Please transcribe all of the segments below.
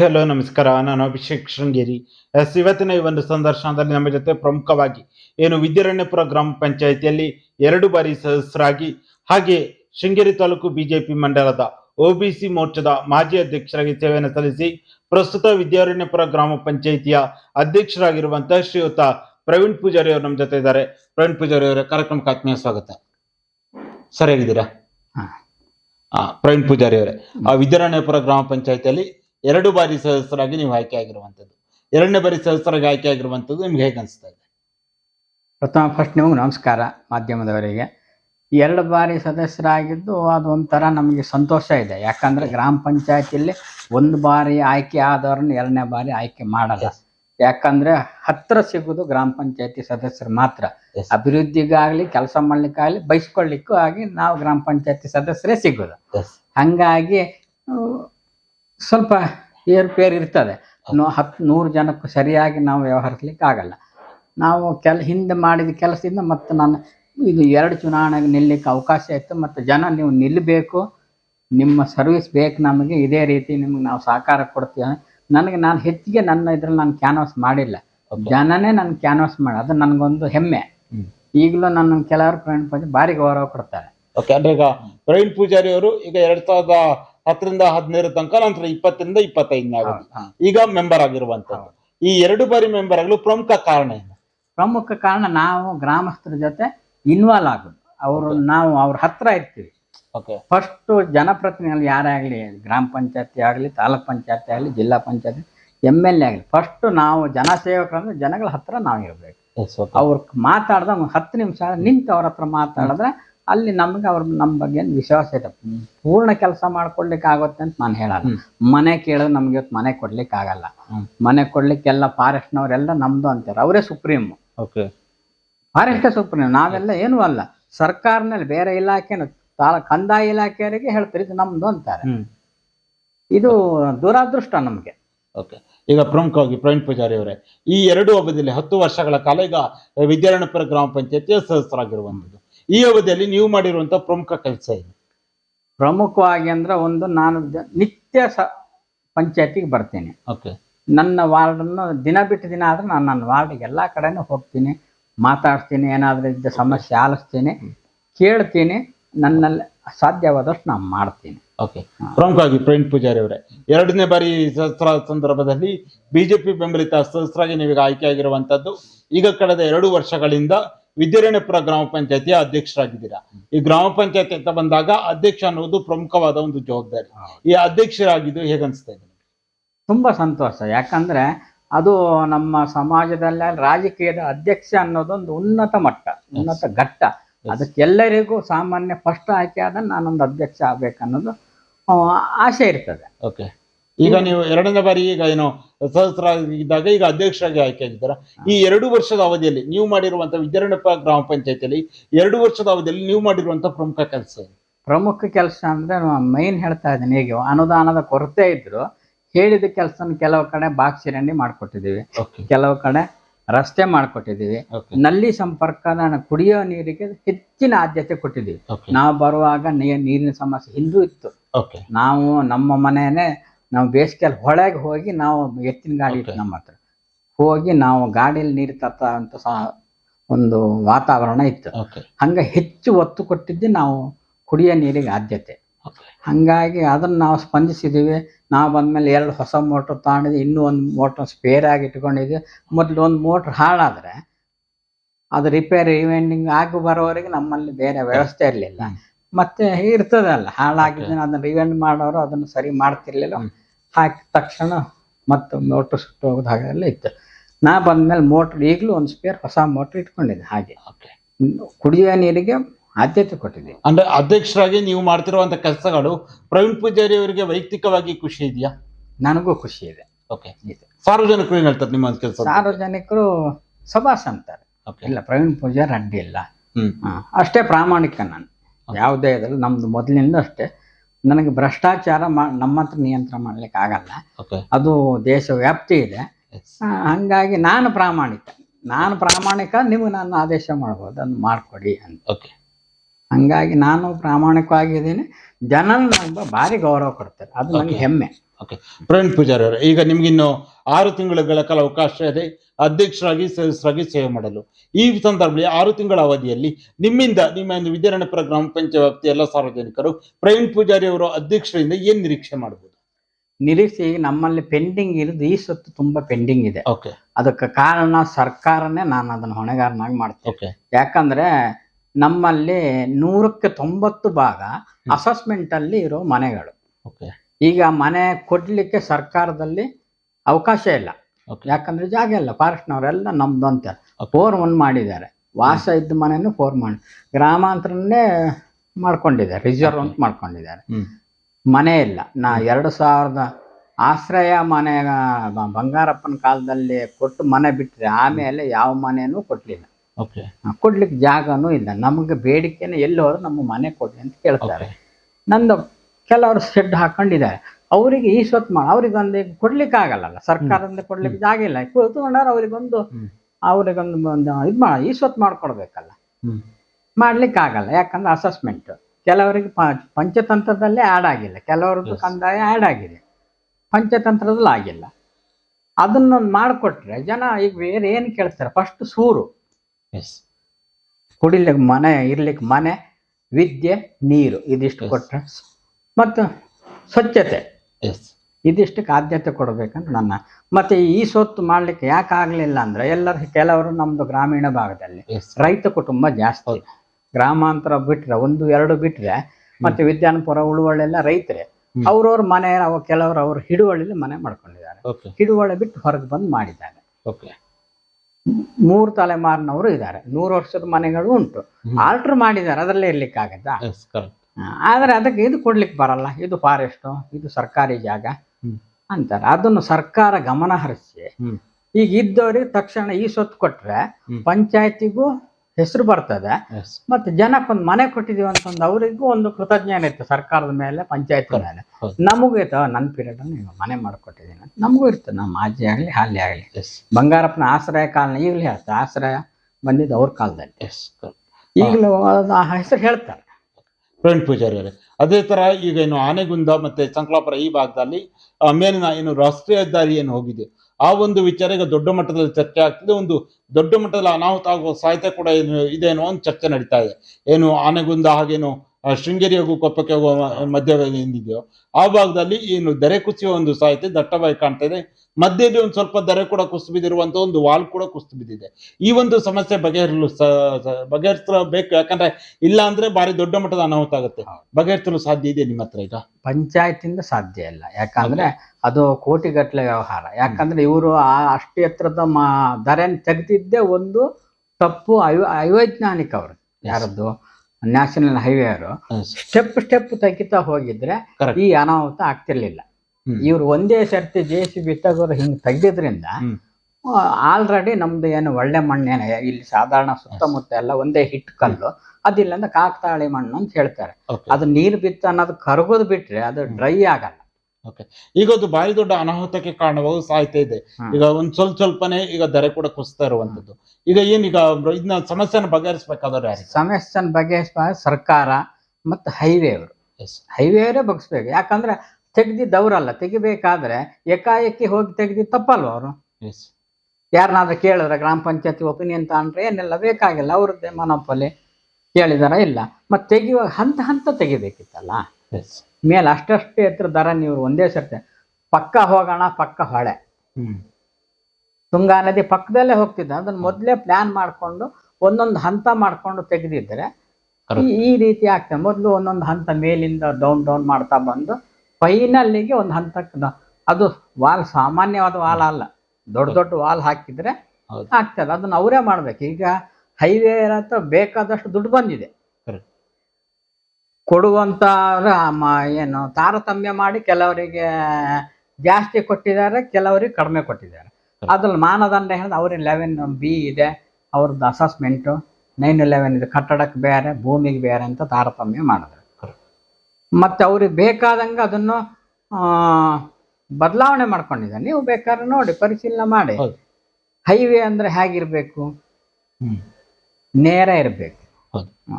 Hello ನಮಸ್ಕಾರ. ನಾನು Abhishek Sringeri. S ಇವತ್ತಿನ ಈ ಒಂದು ಸಂದರ್ಶನದಲ್ಲಿ ನಮ್ಮ ಜೊತೆ ಪ್ರಮುಖವಾಗಿ ಏನು ವಿದ್ಯಾರಣ್ಯಪುರ ಗ್ರಾಮ ಪಂಚಾಯಿತಿಯಲ್ಲಿ ಎರಡು ಬಾರಿ ಸದಸ್ಯರಾಗಿ ಹಾಗೆ ಶೃಂಗೇರಿ ತಾಲೂಕು ಬಿಜೆಪಿ ಮಂಡಲದ ಒಬಿಸಿ ಮೋರ್ಚಾದ ಮಾಜಿ ಅಧ್ಯಕ್ಷರಾಗಿ ಸೇವೆಯನ್ನು ಸಲ್ಲಿಸಿ ಪ್ರಸ್ತುತ ವಿದ್ಯಾರಣ್ಯಪುರ ಗ್ರಾಮ ಪಂಚಾಯಿತಿಯ ಅಧ್ಯಕ್ಷರಾಗಿರುವಂತಹ ಶ್ರೀಯುತ ಪ್ರವೀಣ್ ಪೂಜಾರಿ ಅವರು ನಮ್ಮ ಜೊತೆ ಇದ್ದಾರೆ. ಪ್ರವೀಣ್ ಪೂಜಾರಿ ಅವರ ಕಾರ್ಯಕ್ರಮಕ್ಕೆ ಆತ್ಮೀಯ ಸ್ವಾಗತ. ಸರಿಯಾಗಿದ್ದೀರಾ? ಪ್ರವೀಣ್ ಪೂಜಾರಿ ಅವರೇ ಆ ವಿದ್ಯಾರಣ್ಯಪುರ ಗ್ರಾಮ ಪಂಚಾಯಿತಿಯಲ್ಲಿ ಎರಡು ಬಾರಿ ಸದಸ್ಯರಾಗಿ ನೀವು ಆಯ್ಕೆ ಆಗಿರುವಂಥದ್ದು. ಎರಡನೇ ಬಾರಿ ಸದಸ್ಯರಾಗಿ ಆಯ್ಕೆ ಆಗಿರುವಂಥದ್ದು ನಿಮ್ಗೆ ಹೇಗೆ ಅನಿಸ್ತಾ ಇದೆ? ಪ್ರಥಮ ಫಸ್ಟ್ ನಿಮಗೆ ನಮಸ್ಕಾರ ಮಾಧ್ಯಮದವರಿಗೆ. ಎರಡು ಬಾರಿ ಸದಸ್ಯರಾಗಿದ್ದು ಅದು ಒಂಥರ ನಮಗೆ ಸಂತೋಷ ಇದೆ. ಯಾಕಂದ್ರೆ ಗ್ರಾಮ ಪಂಚಾಯತಿಯಲ್ಲಿ ಒಂದು ಬಾರಿ ಆಯ್ಕೆ ಆದವ್ರನ್ನ ಎರಡನೇ ಬಾರಿ ಆಯ್ಕೆ ಮಾಡಲ್ಲ. ಯಾಕಂದ್ರೆ ಹತ್ರ ಸಿಗೋದು ಗ್ರಾಮ ಪಂಚಾಯತಿ ಸದಸ್ಯರು ಮಾತ್ರ. ಅಭಿವೃದ್ಧಿಗಾಗಲಿ ಕೆಲಸ ಮಾಡ್ಲಿಕ್ಕಾಗ್ಲಿ ಬಯಸ್ಕೊಳ್ಳಿಕ್ಕೂ ಆಗಿ ನಾವು ಗ್ರಾಮ ಪಂಚಾಯತಿ ಸದಸ್ಯರೇ ಸಿಗೋದು. ಹಂಗಾಗಿ ಸ್ವಲ್ಪ ಏರುಪೇರು ಇರ್ತದೆ. ನೋ ಹತ್ತು ನೂರು ಜನಕ್ಕೂ ಸರಿಯಾಗಿ ನಾವು ವ್ಯವಹರಿಸ್ಲಿಕ್ಕೆ ಆಗಲ್ಲ. ನಾವು ಕೆಲ ಹಿಂದೆ ಮಾಡಿದ ಕೆಲಸದಿಂದ ಮತ್ತು ನಾನು ಇದು ಎರಡು ಚುನಾವಣೆಗೆ ನಿಲ್ಲಕ್ಕೆ ಅವಕಾಶ ಇತ್ತು. ಮತ್ತು ಜನ ನೀವು ನಿಲ್ಲಬೇಕು. ನಿಮ್ಮ ಸರ್ವಿಸ್ ಬೇಕು ನಮಗೆ. ಇದೇ ರೀತಿ ನಿಮ್ಗೆ ನಾವು ಸಹಕಾರ ಕೊಡ್ತೀವಿ. ನನಗೆ ನಾನು ಹೆಚ್ಚಿಗೆ ನನ್ನ ಇದ್ರಲ್ಲಿ ನಾನು ಕ್ಯಾನ್ವಾಸ್ ಮಾಡಿಲ್ಲ. ಜನನೇ ನನ್ನ ಕ್ಯಾನ್ವಾಸ್ ಮಾಡಿ ಅದು ನನಗೊಂದು ಹೆಮ್ಮೆ. ಹ್ಮ್. ಈಗಲೂ ನನ್ನ ಕೆಲವರು ಪ್ರವೀಣ್ ಪೂಜಾರಿ ಭಾರಿ ಗೌರವ ಕೊಡ್ತಾರೆ. ಓಕೆ ಅಂದ್ರೆ ಈಗ ಪ್ರವೀಣ್ ಪೂಜಾರಿ ಅವರು ಈಗ ಎರಡ್ ಸಾವಿರದ ಹತ್ತರಿಂದ ಹದಿನೈದು ತನಕ ನಂತರ ಇಪ್ಪತ್ತರಿಂದ ಇಪ್ಪತ್ತೈದನೇ. ಈಗ ಮೆಂಬರ್ ಆಗಿರುವಂತದ್ದು ಈ ಎರಡು ಬಾರಿ ಮೆಂಬರ್ ಆಗಲು ಪ್ರಮುಖ ಕಾರಣ ಏನು? ಪ್ರಮುಖ ಕಾರಣ ನಾವು ಗ್ರಾಮಸ್ಥರ ಜೊತೆ ಇನ್ವಾಲ್ವ್ ಆಗೋದು. ಅವರು ನಾವು ಅವ್ರ ಹತ್ರ ಇರ್ತೀವಿ. ಓಕೆ ಫಸ್ಟು ಜನಪ್ರತಿನಿಧಿಗಳು ಯಾರೇ ಆಗಲಿ ಗ್ರಾಮ ಪಂಚಾಯತಿ ಆಗಲಿ ತಾಲೂಕ್ ಪಂಚಾಯತಿ ಆಗಲಿ ಜಿಲ್ಲಾ ಪಂಚಾಯತಿ ಎಂ ಎಲ್ ಎ ಆಗಲಿ ಫಸ್ಟ್ ನಾವು ಜನಸೇವಕರಂದ್ರೆ ಜನಗಳ ಹತ್ರ ನಾವು ಇರಬೇಕು. ಅವ್ರು ಮಾತಾಡ್ದ ಹತ್ತು ನಿಮಿಷ ನಿಂತು ಅವ್ರ ಹತ್ರ ಮಾತಾಡಿದ್ರೆ ಅಲ್ಲಿ ನಮ್ಗೆ ಅವ್ರ ನಮ್ಮ ಬಗ್ಗೆ ವಿಶ್ವಾಸ ಇದೆ. ಪೂರ್ಣ ಕೆಲಸ ಮಾಡ್ಕೊಡ್ಲಿಕ್ಕೆ ಆಗುತ್ತೆ ಅಂತ ನಾನು ಹೇಳಲ್ಲ. ಮನೆ ಕೇಳಿದ್ರೆ ನಮ್ಗೆ ಇವತ್ತು ಮನೆ ಕೊಡ್ಲಿಕ್ಕೆ ಆಗಲ್ಲ. ಮನೆ ಕೊಡ್ಲಿಕ್ಕೆಲ್ಲ ಫಾರೆಸ್ಟ್ನವರೆಲ್ಲ ನಮ್ದು ಅಂತಾರೆ. ಅವರೇ ಸುಪ್ರೀಂ. ಓಕೆ. Forest supreme. ನಾವೆಲ್ಲ ಏನು ಅಲ್ಲ. ಸರ್ಕಾರನಲ್ಲಿ ಬೇರೆ ಇಲಾಖೆನ ತಾಲ ಕಂದಾಯ ಇಲಾಖೆಯವರಿಗೆ ಹೇಳ್ತಾರೆ. ಇದು ನಮ್ದು ಅಂತಾರೆ. ಇದು ದುರಾದೃಷ್ಟ ನಮ್ಗೆ. ಓಕೆ. ಈಗ ಪ್ರಮುಖವಾಗಿ ಪ್ರವೀಣ್ ಪೂಜಾರಿ ಅವರೇ ಈ ಎರಡು ಅವಧಿಯಲ್ಲಿ ಹತ್ತು ವರ್ಷಗಳ ಕಾಲ ಈಗ ವಿದ್ಯಾರಣ್ಯಪುರ ಗ್ರಾಮ ಪಂಚಾಯತಿಯ ಸದಸ್ಯರಾಗಿರುವಂಥದ್ದು ಈ ಅವಧಿಯಲ್ಲಿ ನೀವು ಮಾಡಿರುವಂತಹ ಪ್ರಮುಖ ಕೆಲಸ ಏನು? ಪ್ರಮುಖವಾಗಿ ಅಂದ್ರೆ ಒಂದು ನಾನು ದ- ನಿತ್ಯ ಸ ಪಂಚಾಯತಿಗೆ ಬರ್ತೇನೆ. ಓಕೆ ನನ್ನ ವಾರ್ಡನ್ನು ದಿನ ಬಿಟ್ಟು ದಿನ ಆದ್ರೆ ನಾನು ನನ್ನ ವಾರ್ಡಿಗೆ ಎಲ್ಲ ಕಡೆನೂ ಹೋಗ್ತೀನಿ ಮಾತಾಡ್ತೀನಿ ಏನಾದರೂ ಇದ್ದ ಸಮಸ್ಯೆ ಆಲಿಸ್ತೀನಿ ಕೇಳ್ತೀನಿ ನನ್ನಲ್ಲಿ ಸಾಧ್ಯವಾದಷ್ಟು ನಾನು ಮಾಡ್ತೀನಿ. ಓಕೆ ಪ್ರಮುಖವಾಗಿ ಪ್ರವೀಣ್ ಪೂಜಾರಿ ಅವರೇ ಎರಡನೇ ಬಾರಿ ಸಹಸ್ರ ಸಂದರ್ಭದಲ್ಲಿ ಬಿಜೆಪಿ ಬೆಂಬಲಿತ ಸದಸ್ಯರಾಗಿ ನೀವೀಗ ಆಯ್ಕೆ ಆಗಿರುವಂತದ್ದು ಈಗ ಕಳೆದ ಎರಡು ವರ್ಷಗಳಿಂದ ವಿದ್ಯಾರಣ್ಯಪುರ ಗ್ರಾಮ ಪಂಚಾಯತಿಯ ಅಧ್ಯಕ್ಷರಾಗಿದ್ದೀರಾ. ಈ ಗ್ರಾಮ ಪಂಚಾಯತಿ ಅಂತ ಬಂದಾಗ ಅಧ್ಯಕ್ಷ ಅನ್ನೋದು ಪ್ರಮುಖವಾದ ಒಂದು ಜವಾಬ್ದಾರಿ. ಈ ಅಧ್ಯಕ್ಷರಾಗಿದ್ದು ಹೇಗನ್ಸ್ತಾ ಇದೆ ತುಂಬಾ ಸಂತೋಷ. ಯಾಕಂದ್ರೆ ಅದು ನಮ್ಮ ಸಮಾಜದಲ್ಲಿ ರಾಜಕೀಯದ ಅಧ್ಯಕ್ಷ ಅನ್ನೋದೊಂದು ಉನ್ನತ ಮಟ್ಟ ಉನ್ನತ ಘಟ್ಟ. ಅದಕ್ಕೆಲ್ಲರಿಗೂ ಸಾಮಾನ್ಯ ಫಸ್ಟ್ ಆಯ್ಕೆ ಆದ ನಾನೊಂದು ಅಧ್ಯಕ್ಷ ಆಗ್ಬೇಕನ್ನೋದು ಆಸೆ ಇರ್ತದೆ. ಓಕೆ ಈಗ ನೀವು ಎರಡನೇ ಬಾರಿ ಈಗ ಏನು ಇದ್ದಾಗ ಈಗ ಅಧ್ಯಕ್ಷರಾಗಿ ಆಯ್ಕೆ ಆಗಿದ್ದೀರಾ? ಈ ಎರಡು ವರ್ಷದ ಅವಧಿಯಲ್ಲಿ ನೀವು ಮಾಡಿರುವಂತಹ ವಿದ್ಯಾರಣ್ಯಪ್ಪ ಗ್ರಾಮ ಪಂಚಾಯತಿಯಲ್ಲಿ ಎರಡು ವರ್ಷದ ಅವಧಿಯಲ್ಲಿ ನೀವು ಮಾಡಿರುವಂತಹ ಪ್ರಮುಖ ಕೆಲಸ ಪ್ರಮುಖ ಕೆಲಸ ಅಂದ್ರೆ ಮೈನ್ ಹೇಳ್ತಾ ಇದ್ದೀನಿ ಹೇಗೆ ಅನುದಾನದ ಕೊರತೆ ಇದ್ರು ಹೇಳಿದ ಕೆಲಸ ಕೆಲವು ಕಡೆ ಬಾಕ್ಸಿರಣಿ ಮಾಡಿಕೊಟ್ಟಿದ್ದೀವಿ. ಕೆಲವು ಕಡೆ ರಸ್ತೆ ಮಾಡಿಕೊಟ್ಟಿದ್ದೀವಿ. ನಲ್ಲಿ ಸಂಪರ್ಕದ ಕುಡಿಯೋ ನೀರಿಗೆ ಹೆಚ್ಚಿನ ಆದ್ಯತೆ ಕೊಟ್ಟಿದ್ದೀವಿ. ನಾವು ಬರುವಾಗ ನೀರಿನ ಸಮಸ್ಯೆ ಹಿಂದೂ ಇತ್ತು. ನಾವು ನಮ್ಮ ಮನೆಯೇ ನಾವು ಬೇಸಿಗೆಯಲ್ಲಿ ಹೊಳೆಗೆ ಹೋಗಿ ನಾವು ಎತ್ತಿನ ಗಾಡಿ ಇತ್ತು. ನಮ್ಮ ಹತ್ರ ಹೋಗಿ ನಾವು ಗಾಡಿಯಲ್ಲಿ ನೀರು ತತ್ತ ಅಂತ ಸಹ ಒಂದು ವಾತಾವರಣ ಇತ್ತು. ಹಂಗ ಹೆಚ್ಚು ಒತ್ತು ಕೊಟ್ಟಿದ್ದೆ ನಾವು ಕುಡಿಯೋ ನೀರಿಗೆ ಆದ್ಯತೆ. ಹಂಗಾಗಿ ಅದನ್ನು ನಾವು ಸ್ಪಂದಿಸಿದ್ದೀವಿ ನಾವು ಬಂದಮೇಲೆ ಎರಡು ಹೊಸ ಮೋಟ್ರ್ ತಗೊಂಡಿದ್ವಿ. ಇನ್ನೂ ಒಂದು ಮೋಟ್ರ್ ಸ್ಪೇರ್ ಆಗಿ ಇಟ್ಕೊಂಡಿದ್ವಿ. ಮೊದಲು ಒಂದು ಮೋಟ್ರ್ ಹಾಳಾದರೆ ಅದು ರಿಪೇರಿ ರಿವೈಂಡಿಂಗ್ ಆಗಿ ಬರೋವರೆಗೆ ನಮ್ಮಲ್ಲಿ ಬೇರೆ ವ್ಯವಸ್ಥೆ ಇರಲಿಲ್ಲ. ಮತ್ತೆ ಇರ್ತದಲ್ಲ ಹಾಳಾಗಿದ್ದನ್ನು ಅದನ್ನು ರಿವೈಂಡ್ ಮಾಡೋರು ಅದನ್ನು ಸರಿ ಮಾಡ್ತಿರ್ಲಿಲ್ಲ. ಹಾಕಿದ ತಕ್ಷಣ ಮತ್ತು ಮೋಟ್ರ್ ಸುಟ್ಟು ಹೋಗೋದು ಹಾಗೆಲ್ಲ ಇತ್ತು. ನಾ ಬಂದ್ಮೇಲೆ ಮೋಟ್ರ್ ಈಗಲೂ ಒಂದು ಸ್ಪೇರ್ ಹೊಸ ಮೋಟ್ರ್ ಇಟ್ಕೊಂಡಿದ್ದೆ ಹಾಗೆ. ಓಕೆ ಕುಡಿಯೋ ನೀರಿಗೆ ಆದ್ಯತೆ ಕೊಟ್ಟಿದ್ದೆ ಅಂದ್ರೆ ಅಧ್ಯಕ್ಷರಾಗಿ ನೀವು ಮಾಡ್ತಿರುವಂತ ಕೆಲಸಗಳು ಪ್ರವೀಣ್ ಪೂಜಾರಿ ಅವರಿಗೆ ವೈಯಕ್ತಿಕವಾಗಿ ಖುಷಿ ಇದೆಯಾ? ನನಗೂ ಖುಷಿ ಇದೆ. ಓಕೆ ಸಾರ್ವಜನಿಕರು ಏನ್ ಹೇಳ್ತಾರೆ ನಿಮ್ಮ ಕೆಲಸ ಸಾರ್ವಜನಿಕರು ಸಭಾಸ ಅಂತಾರೆ. ಇಲ್ಲ ಪ್ರವೀಣ್ ಪೂಜಾರಿ ಅಡ್ಡಿ ಇಲ್ಲ. ಅಷ್ಟೇ ಪ್ರಾಮಾಣಿಕ ನಾನು. ಯಾವುದೇ ಇದ್ರಲ್ಲಿ ನಮ್ದು ಮೊದಲಿಂದ ಅಷ್ಟೇ ನನಗೆ ಭ್ರಷ್ಟಾಚಾರ ಮಾ ನಮ್ಮ ಹತ್ರ ನಿಯಂತ್ರಣ ಮಾಡ್ಲಿಕ್ಕೆ ಆಗಲ್ಲ. ಅದು ದೇಶ ವ್ಯಾಪ್ತಿ ಇದೆ. ಹಂಗಾಗಿ ನಾನು ಪ್ರಾಮಾಣಿಕ. ನಾನು ಪ್ರಾಮಾಣಿಕ ನೀವು ನಾನು ಆದೇಶ ಮಾಡ್ಬೋದು. ಅದನ್ನು ಮಾಡಿಕೊಡಿ ಅಂತ. ಓಕೆ ಹಂಗಾಗಿ ನಾನು ಪ್ರಾಮಾಣಿಕವಾಗಿದ್ದೀನಿ. ಜನ ನನಗೆ ಭಾರಿ ಗೌರವ ಕೊಡ್ತಾರೆ. ಅದು ನನಗೆ Okay. ಹೆಮ್ಮೆ ಪ್ರವೀಣ್ ಪೂಜಾರಿ ಅವರು ಈಗ ನಿಮ್ಗಿನ್ನು ಆರು ತಿಂಗಳುಗಳ ಕಾಲ ಅವಕಾಶ ಇದೆ. ಅಧ್ಯಕ್ಷರಾಗಿ ಸದಸ್ಯರಾಗಿ ಸೇವೆ ಮಾಡಲು. ಈ ಸಂದರ್ಭದಲ್ಲಿ ಆರು ತಿಂಗಳ ಅವಧಿಯಲ್ಲಿ ನಿಮ್ಮಿಂದ ನಿಮ್ಮ ಒಂದು ವಿದ್ಯಾರಣ್ಯಪುರ ಗ್ರಾಮ ಪಂಚಾಯತ್ ಎಲ್ಲ ಸಾರ್ವಜನಿಕರು ಪ್ರವೀಣ್ ಪೂಜಾರಿ ಅವರು ಅಧ್ಯಕ್ಷರಿಂದ ಏನ್ ನಿರೀಕ್ಷೆ ಮಾಡಬಹುದು ನಿರೀಕ್ಷೆ ಈಗ ನಮ್ಮಲ್ಲಿ ಪೆಂಡಿಂಗ್ ಇರೋದು ಈ ಸತ್ತು ತುಂಬಾ ಪೆಂಡಿಂಗ್ ಇದೆ. ಓಕೆ ಅದಕ್ಕೆ ಕಾರಣ ಸರ್ಕಾರನೇ ನಾನು ಅದನ್ನ ಹೊಣೆಗಾರನಾಗಿ ಮಾಡ್ತೇನೆ. ಓಕೆ ಯಾಕಂದ್ರೆ ನಮ್ಮಲ್ಲಿ ನೂರಕ್ಕೆ ತೊಂಬತ್ತು ಭಾಗ ಅಸೆಸ್ಮೆಂಟ್ ಅಲ್ಲಿ ಇರೋ ಮನೆಗಳು. ಓಕೆ ಈಗ ಮನೆ ಕೊಡ್ಲಿಕ್ಕೆ ಸರ್ಕಾರದಲ್ಲಿ ಅವಕಾಶ ಇಲ್ಲ. ಯಾಕಂದ್ರೆ ಜಾಗ ಇಲ್ಲ. ಫಾರೆಸ್ಟ್ನವರೆಲ್ಲ ನಮ್ದು ಅಂತ. ಫೋರ್ ಒನ್ ಮಾಡಿದ್ದಾರೆ. ವಾಸ ಇದ್ದ ಮನೆಯನ್ನು ಫೋರ್ ಮಾಡಿ. ಗ್ರಾಮಾಂತರನ್ನೇ ಮಾಡ್ಕೊಂಡಿದ್ದಾರೆ. ರಿಸರ್ವ್ ಅಂತ ಮಾಡ್ಕೊಂಡಿದ್ದಾರೆ. ಮನೆ ಇಲ್ಲ. ನಾ ಎರಡು ಸಾವಿರದ ಆಶ್ರಯ ಮನೆ ಬಂಗಾರಪ್ಪನ ಕಾಲದಲ್ಲಿ ಕೊಟ್ಟು ಮನೆ ಬಿಟ್ಟರೆ ಆಮೇಲೆ ಯಾವ ಮನೆನೂ ಕೊಡ್ಲಿಲ್ಲ. ಕೊಡ್ಲಿಕ್ಕೆ ಜಾಗನೂ ಇಲ್ಲ. ನಮಗೆ ಬೇಡಿಕೆನ ಎಲ್ಲಿ ಹೋದ್ರು ನಮ್ಮ ಮನೆ ಕೊಡ್ಲಿ ಅಂತ ಕೇಳ್ತಾರೆ. ನಂದು ಕೆಲವರು ಶೆಡ್ ಹಾಕೊಂಡಿದ್ದಾರೆ. ಅವರಿಗೆ ಈ ಸ್ವತ್ತು ಮಾಡಿ. ಅವ್ರಿಗೊಂದು ಕೊಡ್ಲಿಕ್ಕೆ ಆಗಲ್ಲ ಸರ್ಕಾರದಿಂದ ಕೊಡ್ಲಿಕ್ಕೆ ಜಾಗ ಇಲ್ಲ ಕೂತ್ಕೊಂಡಾರ ಅವರಿಗೊಂದು. ಅವ್ರಿಗೊಂದು ಒಂದು ಇದು ಮಾಡಿ. ಈ ಸ್ವತ್ತು ಮಾಡ್ಕೊಡ್ಬೇಕಲ್ಲ. ಮಾಡ್ಲಿಕ್ಕೆ ಆಗಲ್ಲ ಯಾಕಂದ್ರೆ ಅಸೆಸ್ಮೆಂಟ್ ಕೆಲವರಿಗೆ ಪಂಚತಂತ್ರದಲ್ಲೇ ಆ್ಯಡ್ ಆಗಿಲ್ಲ. ಕೆಲವರದ್ದು. ಕಂದಾಯ ಆ್ಯಡ್ ಆಗಿದೆ. ಪಂಚತಂತ್ರದಲ್ಲಿ ಆಗಿಲ್ಲ. ಅದನ್ನೊಂದು ಮಾಡಿಕೊಟ್ರೆ ಜನ ಈಗ ಬೇರೆ ಏನು ಕೇಳ್ತಾರೆ? ಫಸ್ಟ್ ಸೂರು. ಎಸ್ ಕುಡಿಲಿಕ್ಕೆ ಮನೆ ಇರ್ಲಿಕ್ಕೆ ಮನೆ ವಿದ್ಯೆ ನೀರು. ಇದಿಷ್ಟು. ಕೊಟ್ಟರೆ ಮತ್ತು ಸ್ವಚ್ಛತೆ. ಎಸ್ ಇದಿಷ್ಟಕ್ಕೆ ಆದ್ಯತೆ ಕೊಡಬೇಕಂತ ನನ್ನ ಮತ್ತೆ ಈ ಸೊತ್ತು ಮಾಡ್ಲಿಕ್ಕೆ ಯಾಕೆ ಆಗಲಿಲ್ಲ ಅಂದ್ರೆ ಎಲ್ಲರೂ ಕೆಲವರು ನಮ್ದು ಗ್ರಾಮೀಣ ಭಾಗದಲ್ಲಿ ರೈತ ಕುಟುಂಬ ಜಾಸ್ತಿ. ಗ್ರಾಮಾಂತರ ಬಿಟ್ರೆ ಒಂದು ಎರಡು ಬಿಟ್ರೆ ಮತ್ತೆ ವಿದ್ಯಾನಪುರ ಉಳುವಳ್ಳೆಲ್ಲ ರೈತರೇ. ಅವ್ರವ್ರ ಮನೆ ಅವ ಕೆಲವರು ಅವ್ರ ಹಿಡುವಳಿಲಿ ಮನೆ ಮಾಡ್ಕೊಂಡಿದ್ದಾರೆ. ಹಿಡುವಳೆ ಬಿಟ್ಟು ಹೊರಗೆ ಬಂದು ಮಾಡಿದ್ದಾರೆ. ಮೂರು ತಲೆಮಾರಿನವರು ಇದ್ದಾರೆ. ನೂರು ವರ್ಷದ ಮನೆಗಳು ಉಂಟು. ಆಲ್ಟರ್ ಮಾಡಿದ್ದಾರೆ. ಅದರಲ್ಲೇ ಇರ್ಲಿಕ್ಕಾಗತ್ತಾ? ಆದರೆ ಅದಕ್ಕೆ ಇದು ಕೊಡ್ಲಿಕ್ಕೆ ಬರಲ್ಲ. ಇದು ಫಾರೆಸ್ಟು ಇದು ಸರ್ಕಾರಿ ಜಾಗ. ಅಂತಾರೆ. ಅದನ್ನು ಸರ್ಕಾರ ಗಮನ ಹರಿಸಿ ಈಗ ಇದ್ದವ್ರಿಗೆ ತಕ್ಷಣ ಈ ಸೊತ್ತು ಕೊಟ್ರೆ. ಪಂಚಾಯತಿಗೂ ಹೆಸರು ಬರ್ತದೆ. ಮತ್ತೆ ಜನಕ್ಕೊಂದು ಮನೆ ಕೊಟ್ಟಿದೀವಿ ಅಂತಂದು ಅವರಿಗೂ ಒಂದು ಕೃತಜ್ಞಾನ ಇತ್ತು ಸರ್ಕಾರದ ಮೇಲೆ ಪಂಚಾಯತ್ ಮೇಲೆ. ನಮಗೂ ಇತ್ತು ನನ್ನ ಪೀರಿಯಡ್ ನೀವು ಮನೆ ಮಾಡ್ಕೊಟ್ಟಿದ್ದೀನಿ ಅಂತ ನಮಗೂ ಇರ್ತದೆ. ನಮ್ಮ ಅಜ್ಜಿ ಆಗಲಿ ಹಾಲಿ ಆಗಲಿ. ಬಂಗಾರಪ್ಪನ ಆಶ್ರಯ ಕಾಲನ ಈಗಲೇ ಹೇಳ್ತಾರೆ. ಆಶ್ರಯ ಬಂದಿದ್ದು ಅವ್ರ ಕಾಲದಲ್ಲಿ. ಈಗಲೂ ಆ ಹೆಸರು ಹೇಳ್ತಾರೆ. ಪ್ರವೀಣ್ ಪೂಜಾರಿ ಅದೇ ತರ ಈಗ ಏನು ಆನೆಗುಂದ ಮತ್ತೆ ಸಂಕಲಾಪುರ ಈ ಭಾಗದಲ್ಲಿ ಮೇಲಿನ ಏನು ರಾಷ್ಟ್ರೀಯ ಹೆದ್ದಾರಿ ಏನು ಹೋಗಿದೆ? ಆ ಒಂದು ವಿಚಾರ ಈಗ ದೊಡ್ಡ ಮಟ್ಟದಲ್ಲಿ ಚರ್ಚೆ ಆಗ್ತಿದೆ. ಒಂದು ದೊಡ್ಡ ಮಟ್ಟದಲ್ಲಿ ಅನಾಹುತ ಆಗುವ ಸಾಧ್ಯತೆ ಕೂಡ ಏನು ಇದೆ ಅನ್ನೋ ಒಂದು ಚರ್ಚೆ ನಡೀತಾ ಇದೆ. ಏನು ಆನೆಗುಂದ ಹಾಗೇನು ಶೃಂಗೇರಿ ಹಾಗೂ ಕೊಪ್ಪಕ್ಕೆ ಹೋಗುವ ಮಧ್ಯ ಏನಿದೆಯೋ ಆ ಭಾಗದಲ್ಲಿ ಏನು ದರೆ ಕುಸಿಯುವ ಒಂದು ಸಾಹಿತ್ಯ ದಟ್ಟವಾಗಿ ಕಾಣ್ತಾ ಇದೆ. ಮಧ್ಯದಲ್ಲಿ ಒಂದು ಸ್ವಲ್ಪ ದರೆ ಕೂಡ ಕುಸಿದು ಬಿದ್ದಿರುವಂತ ಒಂದು ವಾಲ್ ಕೂಡ ಕುಸಿದು ಬಿದ್ದಿದೆ. ಈ ಒಂದು ಸಮಸ್ಯೆ ಬಗೆಹರಿಸಲು ಬಗೆಹರಿಸಬೇಕು ಯಾಕಂದ್ರೆ ಇಲ್ಲ ಅಂದ್ರೆ ಭಾರಿ ದೊಡ್ಡ ಮಟ್ಟದ ಅನಾಹುತ ಆಗುತ್ತೆ. ಬಗೆಹರಿಸಲು ಸಾಧ್ಯ ಇದೆ ನಿಮ್ಮ ಹತ್ರ ಈಗ? ಪಂಚಾಯತಿಂದ ಸಾಧ್ಯ ಇಲ್ಲ. ಯಾಕಂದ್ರೆ ಅದು ಕೋಟಿಗಟ್ಟಲೆ ವ್ಯವಹಾರ. ಯಾಕಂದ್ರೆ ಇವರು ಆ ಅಷ್ಟು ಎತ್ತರದ ಮಾ ತೆಗೆದಿದ್ದೇ ಒಂದು ತಪ್ಪು ಐವ ಅವೈಜ್ಞಾನಿಕ ಅವರು ಯಾರದ್ದು? ನ್ಯಾಷನಲ್ ಹೈವೇ ಅವರು ಸ್ಟೆಪ್ ಸ್ಟೆಪ್ ತೆಗಿತಾ ಹೋಗಿದ್ರೆ ಈ ಅನಾಹುತ ಆಗ್ತಿರ್ಲಿಲ್ಲ. ಇವ್ರು ಒಂದೇ ಸರ್ತಿ ಜೆ ಸಿ ಬಿ ತಗೋರು ಹಿಂಗ್ ತೆಗ್ದಿದ್ರಿಂದ ಆಲ್ರೆಡಿ ನಮ್ದು ಏನು ಒಳ್ಳೆ ಮಣ್ಣೇನೆ ಇಲ್ಲಿ ಸಾಧಾರಣ ಸುತ್ತಮುತ್ತ ಎಲ್ಲ ಒಂದೇ ಹಿಟ್ ಕಲ್ಲು ಅದಿಲ್ಲ ಅಂದ್ರೆ ಕಾಕ್ತಾಳಿ ಮಣ್ಣು ಅಂತ ಹೇಳ್ತಾರೆ. ಅದು ನೀರು ಬಿತ್ತ ಅನ್ನೋದು ಕರಗೋದು ಬಿಟ್ರೆ ಅದು ಡ್ರೈ ಆಗಲ್ಲ. ಈಗ ಅದು ಬಾರಿ ದೊಡ್ಡ ಅನಾಹುತಕ್ಕೆ ಕಾರಣವಾಗ ಸಾಯ್ತಾ ಇದೆ. ಈಗ ಒಂದ್ ಸ್ವಲ್ಪ ಸ್ವಲ್ಪನೇ ಈಗ ದರೆ ಕೂಡ ಕುಸ್ತಾ ಇರುವಂತದ್ದು. ಈಗ ಏನೀಗ ಇದನ್ನ ಸಮಸ್ಯೆನ ಬಗೆಹರಿಸಬೇಕಾದ್ರೆ ಯಾರು? ಸಮಸ್ಯೆನ ಬಗೆಹರಿಸ ಸರ್ಕಾರ ಮತ್ತು ಹೈವೇ ಅವರು. ಎಸ್ ಹೈವೇ ಅವರೇ ಬಗ್ಸ್ಬೇಕು. ಯಾಕಂದ್ರೆ ತೆಗ್ದಿದ್ದವರಲ್ಲ. ತೆಗಿಬೇಕಾದ್ರೆ ಏಕಾಏಕಿ ಹೋಗಿ ತೆಗ್ದಿದ್ದು ತಪ್ಪಲ್ವ ಅವರು? ಎಸ್ ಯಾರನ್ನಾದ್ರೂ ಕೇಳಿದ್ರೆ ಗ್ರಾಮ ಪಂಚಾಯತಿ ಒಪಿನಿಯನ್ ತಗೊಂಡ್ರೆ ಏನೆಲ್ಲ ಬೇಕಾಗಿಲ್ಲ. ಅವ್ರದ್ದೇ ಮನೋಪಲಿ ಕೇಳಿದಾರ ಇಲ್ಲ. ಮತ್ತೆ ತೆಗಿಯುವಾಗ ಹಂತ ಹಂತ ತೆಗಿಬೇಕಿತ್ತಲ್ಲ? ಮೇಲೆ ಅಷ್ಟಷ್ಟು ಎತ್ತರ ದರ ನೀವು ಒಂದೇ ಸರ್ತೆ. ಪಕ್ಕ ಹೋಗೋಣ ಪಕ್ಕ ಹೊಳೆ. ತುಂಗಾ ನದಿ ಪಕ್ಕದಲ್ಲೇ ಹೋಗ್ತಿದ್ದ. ಅದನ್ನ ಮೊದಲೇ ಪ್ಲಾನ್ ಮಾಡಿಕೊಂಡು ಒಂದೊಂದು ಹಂತ ಮಾಡ್ಕೊಂಡು ತೆಗೆದಿದ್ರೆ ಈ ರೀತಿ ಆಗ್ತದೆ ಮೊದಲು ಒಂದೊಂದು ಹಂತ ಮೇಲಿಂದ ಡೌನ್ ಡೌನ್ ಮಾಡ್ತಾ ಬಂದು ಫೈನಲ್ಲಿಗೆ ಒಂದು ಹಂತಕ್ಕೆ ಅದು ವಾಲ್ ಸಾಮಾನ್ಯವಾದ ವಾಲ್ ಅಲ್ಲ. ದೊಡ್ಡ ದೊಡ್ಡ ವಾಲ್ ಹಾಕಿದ್ರೆ. ಆಗ್ತದೆ. ಅದನ್ನ ಅವರೇ ಮಾಡ್ಬೇಕು. ಈಗ ಹೈವೇ ಹತ್ರ ಬೇಕಾದಷ್ಟು ದುಡ್ಡು ಬಂದಿದೆ. ಕೊಡುವಂತ ಏನು ತಾರತಮ್ಯ ಮಾಡಿ ಕೆಲವರಿಗೆ ಜಾಸ್ತಿ ಕೊಟ್ಟಿದ್ದಾರೆ ಕೆಲವರಿಗೆ ಕಡಿಮೆ ಕೊಟ್ಟಿದ್ದಾರೆ. ಅದ್ರಲ್ಲಿ ಮಾನದಂಡ ಹೇಳಿದ್ರೆ ಅವ್ರಿಗೆ ಲೆವೆನ್ ಬಿ ಇದೆ ಅವ್ರದ್ದು ಅಸೆಸ್ಮೆಂಟು ನೈನ್ ಲೆವೆನ್ ಇದೆ ಕಟ್ಟಡಕ್ಕೆ ಬೇರೆ ಭೂಮಿಗೆ ಬೇರೆ ಅಂತ ತಾರತಮ್ಯ ಮಾಡಿದ್ರು. ಮತ್ತೆ ಅವ್ರಿಗೆ ಬೇಕಾದಂಗೆ ಅದನ್ನು ಬದಲಾವಣೆ ಮಾಡ್ಕೊಂಡಿದ್ದಾರೆ. ನೀವು ಬೇಕಾದ್ರೆ ನೋಡಿ ಪರಿಶೀಲನೆ ಮಾಡಿ. ಹೈವೇ ಅಂದ್ರೆ ಹೇಗಿರ್ಬೇಕು? ನೇರ ಇರಬೇಕು.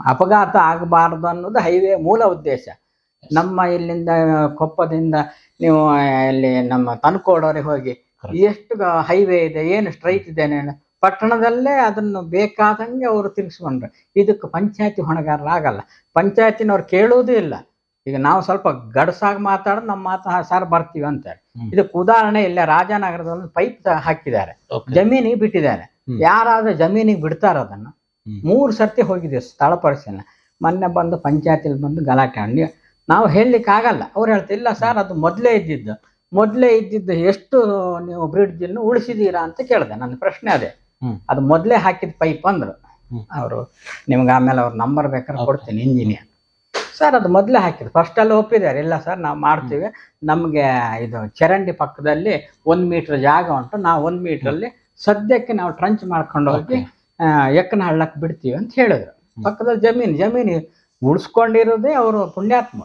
ಅಪಘಾತ ಆಗಬಾರ್ದು ಅನ್ನೋದು ಹೈವೇ ಮೂಲ ಉದ್ದೇಶ ನಮ್ಮ ಇಲ್ಲಿಂದ ಕೊಪ್ಪದಿಂದ ನೀವು ಇಲ್ಲಿ ನಮ್ಮ ತನ್ಕೋಡವ್ರಿಗೆ ಹೋಗಿ. ಎಷ್ಟು ಹೈವೇ ಇದೆ ಏನು ಸ್ಟ್ರೈಟ್ ಇದೆ ಪಟ್ಟಣದಲ್ಲೇ ಅದನ್ನು ಬೇಕಾದಂಗೆ ಅವರು ತಿರ್ಗಿಸ್ಕೊಂಡ್ರು ಇದಕ್ಕೆ ಪಂಚಾಯತಿ ಹೊಣೆಗಾರರಾಗಲ್ಲ ಪಂಚಾಯತಿನವ್ರು ಕೇಳುವುದೂ ಇಲ್ಲ ಈಗ ನಾವು ಸ್ವಲ್ಪ ಗಡಸಾಗಿ ಮಾತಾಡೋದು ನಮ್ಮ ಮಾತು "ಹಾ, ಸರ್ ಬರ್ತೀವಿ ಅಂತ. ಇದಕ್ಕೆ ಉದಾಹರಣೆ ಇಲ್ಲೇ ರಾಜನಗರದಲ್ಲಿ ಪೈಪ್ ಹಾಕಿದ್ದಾರೆ. ಜಮೀನಿಗೆ ಬಿಟ್ಟಿದ್ದಾರೆ. ಯಾರಾದ್ರೂ ಜಮೀನಿಗೆ ಬಿಡ್ತಾರ ಅದನ್ನ. ಮೂರು ಸರ್ತಿ ಹೋಗಿದೆ ಸ್ಥಳ ಪರಿಶೀಲನೆ ಮೊನ್ನೆ ಬಂದು ಪಂಚಾಯತಿಲಿ ಬಂದು ಗಲಾಟೆ ಮಾಡಿ ನಾವು ಹೇಳಲಿಕ್ಕೆ ಆಗಲ್ಲ ಅವ್ರು ಹೇಳ್ತಾರೆ ಇಲ್ಲ ಸರ್ ಅದು ಮೊದಲೇ ಇದ್ದಿದ್ದು. ಮೊದಲೇ ಇದ್ದಿದ್ದು ಎಷ್ಟು ನೀವು ಬ್ರಿಡ್ಜ್ ಉಳಿಸಿದ್ದೀರಾ ಉಳಿಸಿದೀರಾ ಅಂತ ಕೇಳಿದೆ. ನನ್ನ ಪ್ರಶ್ನೆ ಅದೇ. ಅದು ಮೊದಲೇ ಹಾಕಿದ ಪೈಪ್ ಅಂದರು. ಅವರು ನಿಮ್ಗೆ ಆಮೇಲೆ ಅವ್ರ ನಂಬರ್ ಬೇಕಾದ್ರೆ. ಕೊಡ್ತೀನಿ ಇಂಜಿನಿಯರ್ ಸರ್ ಅದು ಮೊದಲೇ ಹಾಕಿದ್ದು. ಫಸ್ಟಲ್ಲಿ ಒಪ್ಪಿದ್ದಾರೆ ಇಲ್ಲ ಸರ್ ನಾವು ಮಾಡ್ತೀವಿ. ನಮಗೆ ಇದು ಚರಂಡಿ ಪಕ್ಕದಲ್ಲಿ ಒಂದು ಮೀಟ್ರ್ ಜಾಗ ಉಂಟು. ನಾವು ಒಂದು ಮೀಟ್ರಲ್ಲಿ ಸದ್ಯಕ್ಕೆ ನಾವು ಟ್ರಂಚ್ ಮಾಡ್ಕೊಂಡು ಹೋಗಿ ಎಕ್ಕನ ಹಳ್ಳಕ್ಕೆ ಬಿಡ್ತೀವಿ ಅಂತ ಹೇಳಿದ್ರು. ಪಕ್ಕದಲ್ಲಿ ಜಮೀನು ಜಮೀನು ಉಳಿಸ್ಕೊಂಡಿರೋದೇ ಅವರು ಪುಣ್ಯಾತ್ಮ.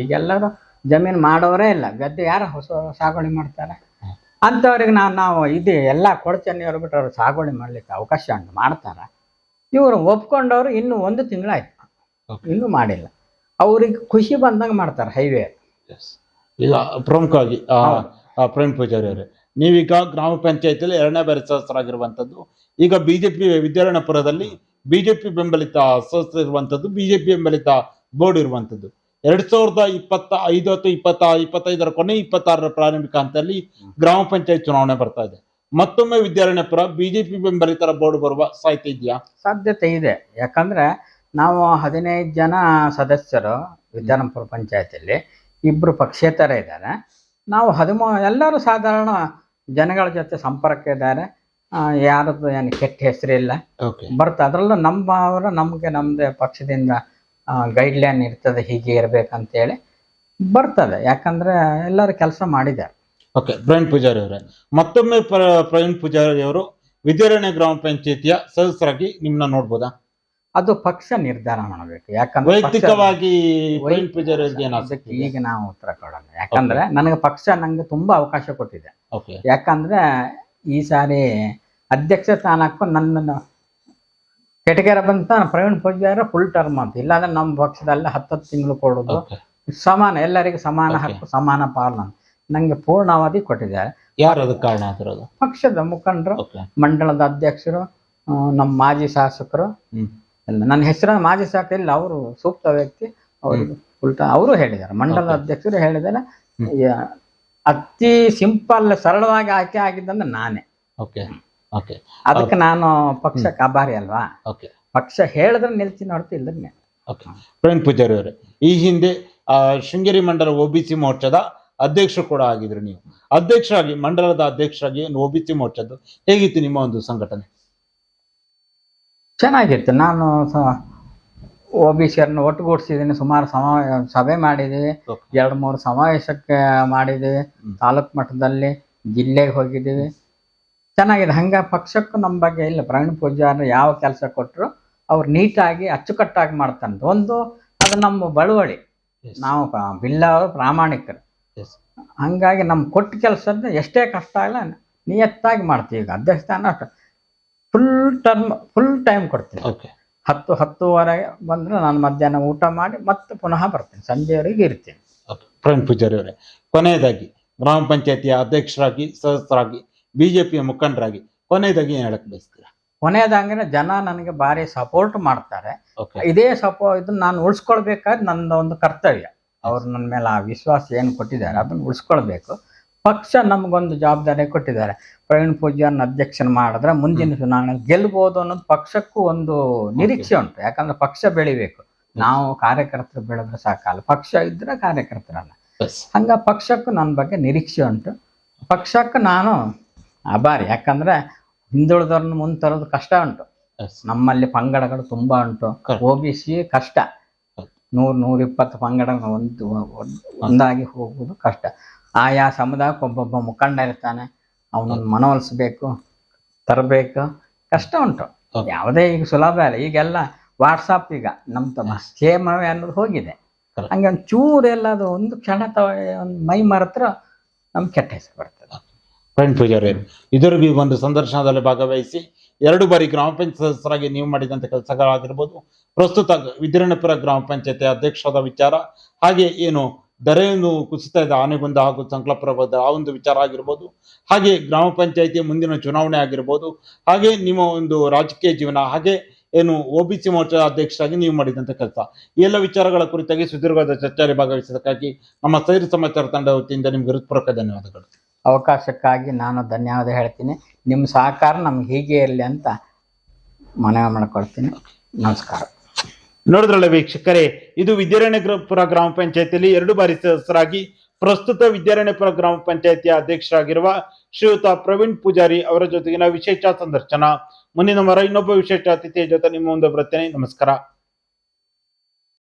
ಈಗೆಲ್ಲರೂ ಜಮೀನು ಮಾಡೋರೇ ಇಲ್ಲ ಗದ್ದೆ ಯಾರು ಹೊಸ ಸಾಗುವಳಿ ಮಾಡ್ತಾರೆ? ಅಂಥವ್ರಿಗೆ ನಾನು ನಾವು ಇದು ಎಲ್ಲ ಕೊಡಚನ್ನಿಯವ್ರು ಬಿಟ್ಟು ಅವ್ರು ಸಾಗುವಳಿ ಮಾಡ್ಲಿಕ್ಕೆ ಅವಕಾಶ ಉಂಟು ಮಾಡ್ತಾರೆ. ಇವರು ಒಪ್ಕೊಂಡವರು ಇನ್ನೂ ಒಂದು ತಿಂಗಳಾಯ್ತು. ಇನ್ನೂ ಮಾಡಿಲ್ಲ. ಅವ್ರಿಗೆ ಖುಷಿ ಬಂದಂಗೆ ಮಾಡ್ತಾರೆ ಹೈವೇ. ಈಗ ಪ್ರಮುಖವಾಗಿ ಪ್ರವೀಣ್ ಪೂಜಾರಿ ಅವರೇ. ನೀವೀಗ ಗ್ರಾಮ ಪಂಚಾಯತಿಯಲ್ಲಿ ಎರಡನೇ ಬಾರಿ ಸದಸ್ಯರಾಗಿರುವಂಥದ್ದು, ಈಗ ಬಿ ಜೆ ಬಿಜೆಪಿ ವಿದ್ಯಾರಣ್ಯಪುರದಲ್ಲಿ ಪಿ ಬೆಂಬಲಿತ ಸದಸ್ಯರು ಜೆ ಪಿ ಬೆಂಬಲಿತ ಬೋರ್ಡ್ ಇರುವಂಥದ್ದು. ಎರಡ್ ಸಾವಿರದ ಇಪ್ಪತ್ತ ಐದು ಅಥವಾ ಇಪ್ಪತ್ತ ಇಪ್ಪತ್ತೈದರ ಕೊನೆ ಇಪ್ಪತ್ತಾರರ ಪ್ರಾರಂಭಿಕ ಹಂತದಲ್ಲಿ ಗ್ರಾಮ ಪಂಚಾಯತ್ ಚುನಾವಣೆ ಬರ್ತಾ ಇದೆ. ಮತ್ತೊಮ್ಮೆ ವಿದ್ಯಾರಣ್ಯಪುರ, ಬಿಜೆಪಿ ಬೆಂಬಲಿತರ ಬೋರ್ಡ್ ಬರುವ ಸಾಧ್ಯತೆ ಇದೆಯಾ? ಸಾಧ್ಯತೆ ಇದೆ. ಯಾಕಂದ್ರೆ ನಾವು ಹದಿನೈದು ಜನ ಸದಸ್ಯರು ವಿದ್ಯಾರಣ್ಯಪುರ ಪಂಚಾಯತಿಯಲ್ಲಿ ಇಬ್ಬರು ಪಕ್ಷೇತರ ಇದ್ದಾರೆ ನಾವು ಹದಿಮೂ ಎಲ್ಲರೂ ಸಾಧಾರಣ ಜನಗಳ ಜೊತೆ ಸಂಪರ್ಕ ಇದ್ದಾರೆ ಯಾರದ್ದು ಏನು ಕೆಟ್ಟ ಹೆಸರಿಲ್ಲ. ಓಕೆ ಅದರಲ್ಲೂ ಅದರಲ್ಲೂ ಅವರ ನಮಗೆ ನಮ್ಮದೇ ಪಕ್ಷದಿಂದ ಗೈಡ್ಲೈನ್ ಇರ್ತದೆ ಹೀಗೆ ಇರಬೇಕಂತೇಳಿ ಬರ್ತದೆ. ಯಾಕಂದ್ರೆ ಎಲ್ಲರೂ ಕೆಲಸ ಮಾಡಿದ್ದಾರೆ. ಓಕೆ ಪ್ರವೀಣ್ ಪೂಜಾರಿ ಅವರೇ. ಮತ್ತೊಮ್ಮೆ ಪ್ರ- ಪ್ರವೀಣ್ ಪೂಜಾರಿ ಅವರು ವಿದ್ಯಾರಣ್ಯ ಗ್ರಾಮ ಪಂಚಾಯತಿಯ ಸದಸ್ಯರಾಗಿ ನಿಮ್ಮನ್ನ ನೋಡ್ಬೋದಾ? ಅದು ಪಕ್ಷ ನಿರ್ಧಾರ ಮಾಡಬೇಕು. ಯಾಕಂದ್ರೆ ವೈಯಕ್ತಿಕವಾಗಿ ಅದಕ್ಕೆ ಈಗ ನಾವು ಉತ್ತರ ಕೊಡೋಣ. ಯಾಕಂದ್ರೆ ನನಗೆ ಪಕ್ಷ ನಂಗೆ ತುಂಬಾ ಅವಕಾಶ ಕೊಟ್ಟಿದೆ. ಯಾಕಂದ್ರೆ ಈ ಸಾರಿ ಅಧ್ಯಕ್ಷ ಸ್ಥಾನಕ್ಕೂ ನನ್ನನ್ನು ಕೆಟಗೆರೆ ಬಂತ ಪ್ರವೀಣ್ ಪೂಜಾರ ಫುಲ್ ಟರ್ಮ್ ಅಂತ. ಇಲ್ಲಾಂದ್ರೆ ನಮ್ಮ ಪಕ್ಷದಲ್ಲಿ ಹತ್ತತ್ತು ತಿಂಗಳು ಕೊಡೋದು ಸಮಾನ ಎಲ್ಲರಿಗೂ ಸಮಾನ. ಹಕ್ಕು ಸಮಾನ ಪಾಲನ ನಂಗೆ ಪೂರ್ಣಾವಧಿ ಕೊಟ್ಟಿದ್ದಾರೆ. ಯಾರು ಅದಕ್ಕೆ ಕಾರಣ ಆಗಿರೋದು ಪಕ್ಷದ ಮುಖಂಡರು ಮಂಡಳದ ಮಂಡಲದ ಅಧ್ಯಕ್ಷರು ನಮ್ಮ ಮಾಜಿ ಶಾಸಕರು ನನ್ನ ಹೆಸರು ಮಾಜಿ ಶಾಖ ಇಲ್ಲ ಅವರು ಸೂಕ್ತ ವ್ಯಕ್ತಿ. ಅವರು ಉಲ್ಟಾ ಅವರು ಹೇಳಿದ್ದಾರೆ. ಮಂಡಲ ಅಧ್ಯಕ್ಷರು ಹೇಳಿದ್ದಾರೆ. ಅತಿ ಸಿಂಪಲ್ ಸರಳವಾಗಿ ಆಯ್ಕೆ ಆಗಿದ್ದಂದ್ರೆ ನಾನೇ. ಓಕೆ ಓಕೆ ಅದಕ್ಕೆ ನಾನು ಪಕ್ಷ ಕಾಬಾರಿ ಅಲ್ವಾ? ಓಕೆ ಪಕ್ಷ ಹೇಳಿದ್ರೆ ನಿಲ್ತೀನಿ ಹೊರತು ಇಲ್ಲದ್ರೆ ಓಕೆ ಪ್ರವೀಣ್ ಪೂಜಾರಿ ಅವರೇ ಈ ಹಿಂದೆ ಶೃಂಗೇರಿ ಮಂಡಲ ಒಬಿಸಿ ಮೋರ್ಚಾದ ಅಧ್ಯಕ್ಷರು ಕೂಡ ಆಗಿದ್ರು ನೀವು. ಅಧ್ಯಕ್ಷರಾಗಿ ಮಂಡಲದ ಅಧ್ಯಕ್ಷರಾಗಿ ಒಬಿಸಿ ಮೋರ್ಚಾದ್ದು? ಹೇಗಿತ್ತು ನಿಮ್ಮ ಒಂದು ಸಂಘಟನೆ? ಚೆನ್ನಾಗಿತ್ತು. ನಾನು ಒ ಬಿ ಸಿಯರ್ನ ಒಟ್ಟುಗೂಡಿಸಿದ್ದೀನಿ. ಸುಮಾರು ಸಮಾವೇ ಸಭೆ ಮಾಡಿದ್ದೀವಿ ಎರಡು ಮೂರು ಸಮಾವೇಶಕ್ಕೆ ಮಾಡಿದ್ದೀವಿ. ತಾಲೂಕು ಮಟ್ಟದಲ್ಲಿ ಜಿಲ್ಲೆಗೆ ಹೋಗಿದ್ದೀವಿ ಚೆನ್ನಾಗಿದೆ. ಹಂಗೆ ಪಕ್ಷಕ್ಕೂ ನಮ್ಮ ಬಗ್ಗೆ ಇಲ್ಲ. ಪ್ರವೀಣ್ ಪೂಜಾರ ಯಾವ ಕೆಲಸ ಕೊಟ್ಟರು ಅವ್ರು ನೀಟಾಗಿ ಅಚ್ಚುಕಟ್ಟಾಗಿ ಮಾಡ್ತಾನೆ ಒಂದು ಅದು ನಮ್ಮ ಬಳುವಳಿ. ನಾವು ಬಿಲ್ಲ ಅವರು ಪ್ರಾಮಾಣಿಕರು. ಹಂಗಾಗಿ ನಮ್ಮ ಕೊಟ್ಟ ಕೆಲಸದ ಎಷ್ಟೇ ಕಷ್ಟ ಆಗಲ್ಲ ನಿಯತ್ತಾಗಿ ಮಾಡ್ತೀವಿ. ಈಗ ಅಧ್ಯಕ್ಷ ಸ್ಥಾನ ಅಷ್ಟು. ಫುಲ್ ಟರ್ಮ್ ಫುಲ್ ಟೈಮ್ ಕೊಡ್ತೀನಿ. ಓಕೆ ಹತ್ತು ಹತ್ತುವರೆಗೆ ಬಂದ್ರೆ ನಾನು ಮಧ್ಯಾಹ್ನ ಊಟ ಮಾಡಿ ಮತ್ತೆ ಪುನಃ ಬರ್ತೇನೆ. ಸಂಜೆವರೆಗೆ ಇರ್ತೀನಿ. ಪ್ರವೀಣ್ ಪೂಜಾರಿ ಅವರೇ ಕೊನೆಯದಾಗಿ ಗ್ರಾಮ ಪಂಚಾಯತಿಯ ಅಧ್ಯಕ್ಷರಾಗಿ ಸದಸ್ಯರಾಗಿ ಬಿಜೆಪಿಯ ಮುಖಂಡರಾಗಿ ಕೊನೆಯದಾಗಿ ಏನು ಹೇಳಕ್ ಬಯಸ್ತೀರಾ? ಕೊನೆಯದಂದ್ರೆ ಜನ ನನಗೆ ಭಾರಿ ಸಪೋರ್ಟ್ ಮಾಡ್ತಾರೆ. ಇದೇ ಸಪೋ ಇದು ನಾನು ಉಳಿಸ್ಕೊಳ್ಬೇಕಾದ್ರೆ ನನ್ನ ಒಂದು ಕರ್ತವ್ಯ ಅವ್ರು ನನ್ನ ಮೇಲೆ ಆ ವಿಶ್ವಾಸ ಏನು ಕೊಟ್ಟಿದ್ದಾರೆ ಅದನ್ನು ಉಳಿಸ್ಕೊಳ್ಬೇಕು. ಪಕ್ಷ ನಮಗೊಂದು ಜವಾಬ್ದಾರಿ ಕೊಟ್ಟಿದ್ದಾರೆ. ಪ್ರವೀಣ್ ಪೂಜಾರ್ನ ಅಧ್ಯಕ್ಷನ ಮಾಡಿದ್ರೆ ಮುಂದಿನ ಚುನಾವಣೆ ಗೆಲ್ಬೋದು ಅನ್ನೋದು ಪಕ್ಷಕ್ಕೂ ಒಂದು ನಿರೀಕ್ಷೆ ಉಂಟು. ಯಾಕಂದ್ರೆ ಪಕ್ಷ ಬೆಳಿಬೇಕು. ನಾವು ಕಾರ್ಯಕರ್ತರು ಬೆಳೆದ್ರೆ ಸಾಕಲ್ಲ. ಪಕ್ಷ ಇದ್ರೆ ಕಾರ್ಯಕರ್ತರಲ್ಲ. ಹಂಗ ಪಕ್ಷಕ್ಕೂ ನನ್ನ ಬಗ್ಗೆ ನಿರೀಕ್ಷೆ ಉಂಟು. ಪಕ್ಷಕ್ಕೂ ನಾನು ಆಭಾರಿ. ಯಾಕಂದ್ರೆ ಹಿಂದುಳಿದವ್ರನ್ನ ಮುಂದೆ ತರೋದು ಕಷ್ಟ ಉಂಟು. ನಮ್ಮಲ್ಲಿ ಪಂಗಡಗಳು ತುಂಬಾ ಉಂಟು. ಓ ಒ ಬಿ ಸಿ ಕಷ್ಟ. ನೂರ್ ನೂರ ಇಪ್ಪತ್ತು ಪಂಗಡ ಒಂದು ಒಂದ್- ಒಂದಾಗಿ ಹೋಗುವುದು ಕಷ್ಟ. ಆಯಾ ಸಮುದಾಯಕ್ಕೆ ಒಬ್ಬೊಬ್ಬ ಮುಖಂಡ ಇರ್ತಾನೆ ಅವನನ್ನು ಮನವೊಲಿಸ್ಬೇಕು ತರಬೇಕು. ಕಷ್ಟ ಉಂಟು. ಯಾವುದೇ ಈಗ ಸುಲಭ ಇಲ್ಲ ಈಗೆಲ್ಲ ವಾಟ್ಸಪ್ ಈಗ ನಮ್ಮ ತಮ್ಮ ಕ್ಷೇಮವೇ ಅನ್ನೋದು ಹೋಗಿದೆ. ಹಂಗೆ ಒಂದು ಚೂರು ಎಲ್ಲದು ಒಂದು ಕ್ಷಣ ತ ಒಂದು ಮೈ ಮರೆತ್ರ ನಮ್ಗೆ ಕೆಟ್ಟ ಹೆಸರು ಬರ್ತದೆ. ಫ್ರೆಂಡ್ ಪೂಜಾರಿ ಈ ಒಂದು ಸಂದರ್ಶನದಲ್ಲಿ ಭಾಗವಹಿಸಿ ಎರಡು ಬಾರಿ ಗ್ರಾಮ ಪಂಚಾಯತ್ ಸದಸ್ಯರಾಗಿ ನೀವು ಮಾಡಿದಂಥ ಕೆಲಸಗಳಾಗಿರ್ಬೋದು. ಪ್ರಸ್ತುತ ವಿದ್ಯಾರಣ್ಯಪುರ ಗ್ರಾಮ ಪಂಚಾಯತಿ ಅಧ್ಯಕ್ಷರಾದ ವಿಚಾರ ಹಾಗೆ ಏನು ದರೆಯನ್ನು ಕುಸಿತಾ ಇದೆ ಆನೆಗೊಂದ ಹಾಗೂ ಸಂಕಲಪುರ ಆ ಒಂದು ವಿಚಾರ ಆಗಿರ್ಬೋದು. ಹಾಗೆ ಗ್ರಾಮ ಪಂಚಾಯಿತಿ ಮುಂದಿನ ಚುನಾವಣೆ ಆಗಿರ್ಬೋದು. ಹಾಗೆ ನಿಮ್ಮ ಒಂದು ರಾಜಕೀಯ ಜೀವನ, ಹಾಗೆ ಏನು ಒ ಬಿ ಸಿ ಮೋರ್ಚಾ ಅಧ್ಯಕ್ಷರಾಗಿ ನೀವು ಮಾಡಿದಂಥ ಕೆಲಸ. ಈ ಎಲ್ಲ ವಿಚಾರಗಳ ಕುರಿತಾಗಿ ಸುದೀರ್ಘವಾದ ಚರ್ಚೆಯಲ್ಲಿ ಭಾಗವಹಿಸೋದಕ್ಕಾಗಿ ನಮ್ಮ ಸೈರ್ ಸಮಾಚಾರ ತಂಡ ವತಿಯಿಂದ ನಿಮ್ಗೆ ಹೃತ್ಪೂರ್ವಕ ಧನ್ಯವಾದಗಳು. ಅವಕಾಶಕ್ಕಾಗಿ ನಾನು ಧನ್ಯವಾದ ಹೇಳ್ತೀನಿ. ನಿಮ್ಮ ಸಹಕಾರ ನಮ್ಗೆ ಹೀಗೆ ಇರಲಿ ಅಂತ ಮನವಿ ಮಾಡಿಕೊಳ್ತೀನಿ. ನಮಸ್ಕಾರ. ನೋಡಿದ್ರಲ್ಲ ವೀಕ್ಷಕರೇ, ಇದು ವಿದ್ಯಾರಣ್ಯಪುರ ಗ್ರಾಮ ಪಂಚಾಯತಿಯಲ್ಲಿ ಎರಡು ಬಾರಿ ಸದಸ್ಯರಾಗಿ ಪ್ರಸ್ತುತ ವಿದ್ಯಾರಣ್ಯಪುರ ಗ್ರಾಮ ಪಂಚಾಯತಿಯ ಅಧ್ಯಕ್ಷರಾಗಿರುವ ಶ್ರೀಯುತ ಪ್ರವೀಣ್ ಪೂಜಾರಿ ಅವರ ಜೊತೆಗಿನ ವಿಶೇಷ ಸಂದರ್ಶನ. ಮುಂದಿನ ವಾರ ಇನ್ನೊಬ್ಬ ವಿಶೇಷ ಅತಿಥಿಯ ಜೊತೆ ನಿಮ್ಮ ಮುಂದೆ ಬರುತ್ತೇನೆ. ನಮಸ್ಕಾರ.